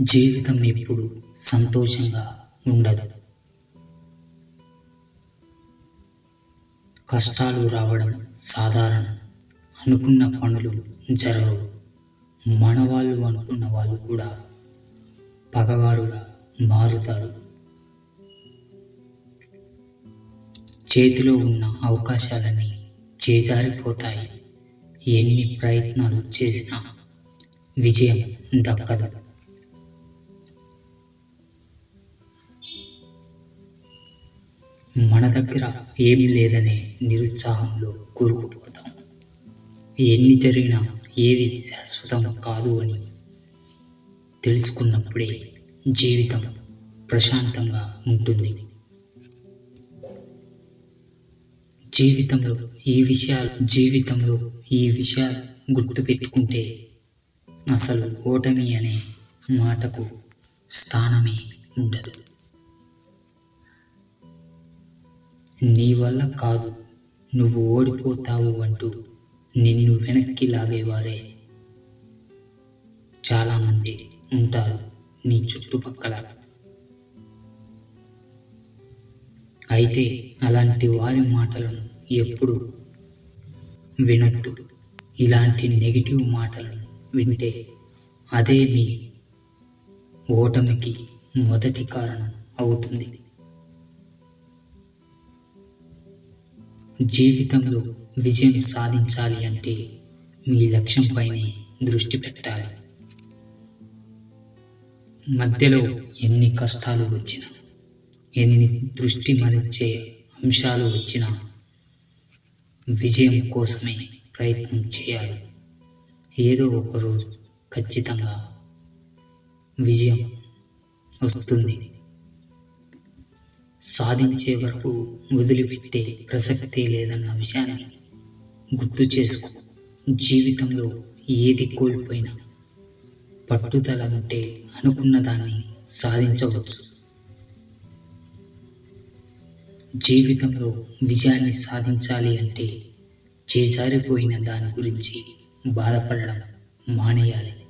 జీవితం ఎప్పుడు సంతోషంగా ఉండదు. కష్టాలు రావడం సాధారణం. అనుకున్న పనులు జరగవు. మనవాళ్ళు అనుకున్న వాళ్ళు కూడా పగవారుగా మారుతారు. చేతిలో ఉన్న అవకాశాలన్నీ చేజారిపోతాయి. ఎన్ని ప్రయత్నాలు చేసినా విజయం దక్కదు. మన దగ్గర ఏమీ లేదనే నిరుత్సాహంలో కూరుకుపోతాం. ఎన్ని జరిగినా ఏది శాశ్వతం కాదు అని తెలుసుకున్నప్పుడే జీవితం ప్రశాంతంగా ఉంటుంది. జీవితంలో ఈ విషయాలు జీవితంలో ఈ విషయాలు గుర్తుపెట్టుకుంటే అసలు ఓటమి అనే మాటకు స్థానమే ఉండదు. నీ వల్ల కాదు నువ్వు ఓడిపోతావు అంటూ నిన్ను వెనక్కి లాగేవారే. చాలామంది ఉంటారు నీ చుట్టుపక్కల. అయితే అలాంటి వారి మాటలను ఎప్పుడు వినద్దు. ఇలాంటి నెగిటివ్ మాటలను వింటే అదే మీ ఓటమికి మొదటి కారణం అవుతుంది. జీవితంలో విజయం సాధించాలి అంటే మీ లక్ష్యంపైనే దృష్టి పెట్టాలి. మధ్యలో ఎన్ని కష్టాలు వచ్చినా ఎన్ని దృష్టి మరించే అంశాలు వచ్చినా విజయం కోసమే ప్రయత్నం చేయాలి. ఏదో ఒకరోజు ఖచ్చితంగా విజయం వస్తుంది. సాధించే వరకు వదిలిపెట్టే ప్రసక్తి లేదన్న విషయాన్ని గుర్తు చేసుకో. జీవితంలో ఏది కోల్పోయినా పట్టుదల ఉంటే అనుకున్న దాన్ని సాధించవచ్చు. జీవితంలో విజయాన్ని సాధించాలి అంటే చేజారిపోయిన దాని గురించి బాధపడడం మానేయాలి.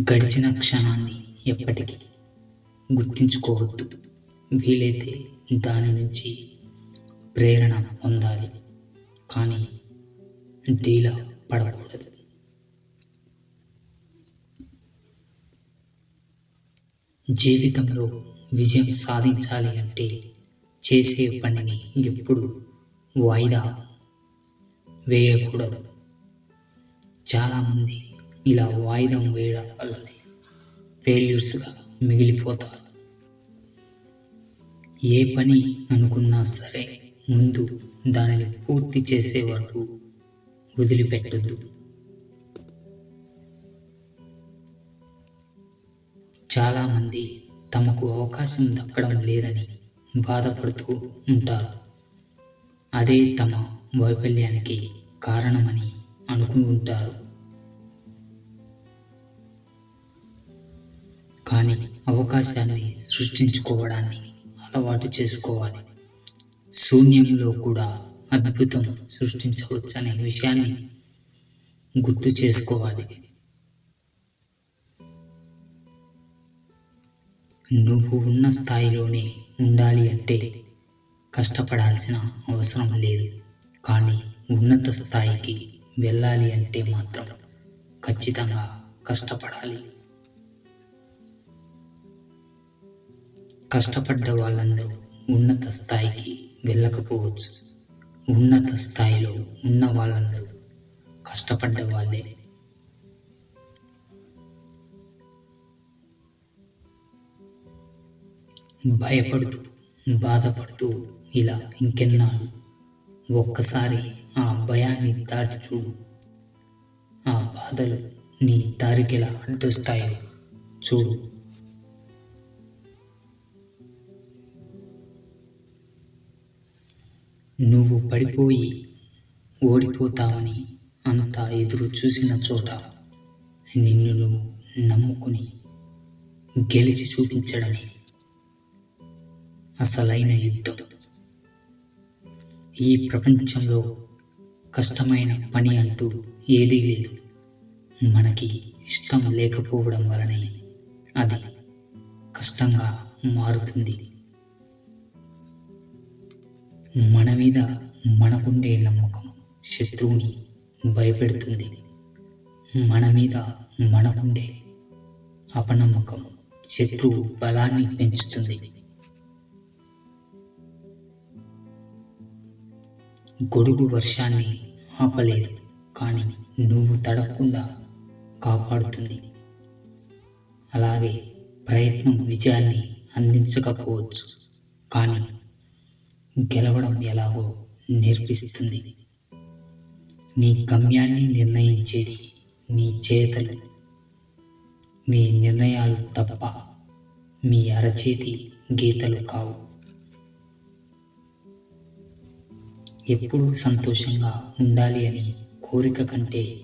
గడిచిన క్షణాన్ని ఎప్పటికీ గుర్తించుకోవద్దు. వీలైతే దాని నుంచి ప్రేరణ పొందాలి. కానీ డీలా పడకూడదు. జీవితంలో విజయం సాధించాలి అంటే చేసే పనిని ఎప్పుడు వాయిదా వేయకూడదు. చాలామంది ఇలా వాయిదం వేయడం వల్లనే ఫెయిల్యూర్స్గా మిగిలిపోతారు. ఏ పని అనుకున్నా సరే ముందు దానిని పూర్తి చేసే వరకు వదిలిపెట్టద్దు. చాలామంది తమకు అవకాశం దక్కడం లేదని బాధపడుతూ ఉంటారు. అదే తమ వైఫల్యానికి కారణమని అనుకుంటారు. కానీ అవకాశాన్ని సృష్టించుకోవడాన్ని అలవాటు చేసుకోవాలి. శూన్యంలో కూడా అద్భుతం సృష్టించవచ్చనే విషయాన్ని గుర్తు చేసుకోవాలి. నువ్వు ఉన్న స్థాయిలోనే ఉండాలి అంటే కష్టపడాల్సిన అవసరం లేదు. కానీ ఉన్నత స్థాయికి వెళ్ళాలి అంటే మాత్రం ఖచ్చితంగా కష్టపడాలి. కష్టపడ్డ వాళ్ళందరూ ఉన్నత స్థాయికి వెళ్ళకపోవచ్చు. ఉన్నత స్థాయిలో ఉన్న వాళ్ళందరూ కష్టపడ్డ వాళ్ళే. భయపడుతూ బాధపడుతూ ఇలా ఇంకెన్నాను ఒక్కసారి ఆ భయాన్ని దాటి చూడు. ఆ బాధలు నీ దారికెలా అడ్డొస్తాయో చూడు. నువ్వు పడిపోయి ఓడిపోతావని అంతా ఎదురు చూసిన చోట నిన్ను నువ్వు నమ్ముకుని గెలిచి చూపించడమే అసలైన యుద్ధం. ఈ ప్రపంచంలో కష్టమైన పని అంటూ ఏదీ లేదు. మనకి ఇష్టం లేకపోవడం వలనే అది కష్టంగా మారుతుంది. మన మీద మనకుండే నమ్మకం శత్రువుని భయపెడుతుంది. మన మీద మనకుండే అపనమ్మకం శత్రువు బలాన్ని పెంచుతుంది. గొడుగు వర్షాన్ని ఆపలేదు కానీ నువ్వు తడవకుండా కాపాడుతుంది. అలాగే ప్రయత్నం విజయాన్ని అందించకపోవచ్చు కానీ గెలవడం ఎలాగో నేర్పిస్తుంది. నీ గమ్యాన్ని నిర్ణయించేది నీ చేతలు. నీ నిర్ణయాలు తప్ప మీ అరచేతి గీతలు కావు. ఎప్పుడూ సంతోషంగా ఉండాలి అని కోరిక కంటే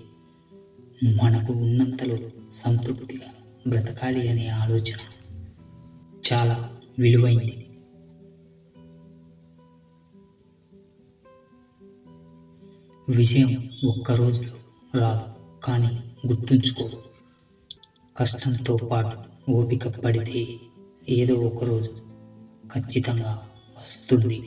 మనకు ఉన్నంతలో సంతృప్తిగా బ్రతకాలి అనే ఆలోచన చాలా విలువైంది. విజయం ఒక్క రోజులో రాదు కానీ గుర్తుంచుకో కష్టంతో పాటు ఓపిక పడితే ఏదో ఒక రోజు ఖచ్చితంగా వస్తుంది.